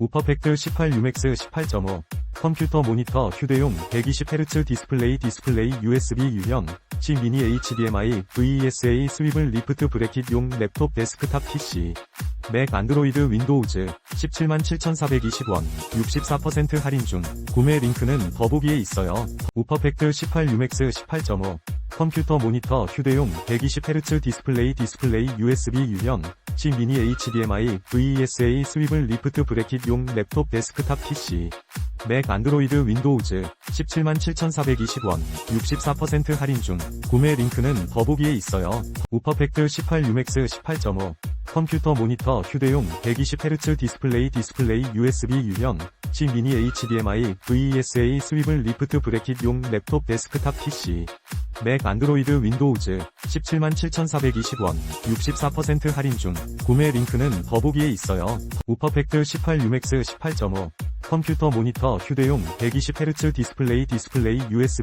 우퍼팩트 18 유맥스 18.5 컴퓨터 모니터 휴대용 120Hz 디스플레이 디스플레이 USB 유형 C 미니 HDMI VESA 스위블 리프트 브래킷용 랩톱 데스크탑 PC 맥 안드로이드 윈도우즈 177,420원 64% 할인 중 구매 링크는 더보기에 있어요. 우퍼팩트 18 유맥스 18.5 컴퓨터 모니터 휴대용 120Hz 디스플레이 디스플레이 USB 유형 C 미니 HDMI VESA 스위블 리프트 브래킷용 랩톱 데스크탑 PC 맥 안드로이드 윈도우즈 177,420원 64% 할인 중. 구매 링크는 더보기에 있어요. 우퍼팩트 18 유맥스 18.5 컴퓨터 모니터 휴대용 120Hz 디스플레이 디스플레이 USB 유형 C 미니 HDMI VESA 스위블 리프트 브래킷용 랩톱 데스크탑 PC 맥 안드로이드 윈도우즈 177,420원 64% 할인 중 구매 링크는 더보기에 있어요. 우퍼팩트 18 유맥스 18.5 컴퓨터 모니터 휴대용 120Hz 디스플레이 디스플레이 USB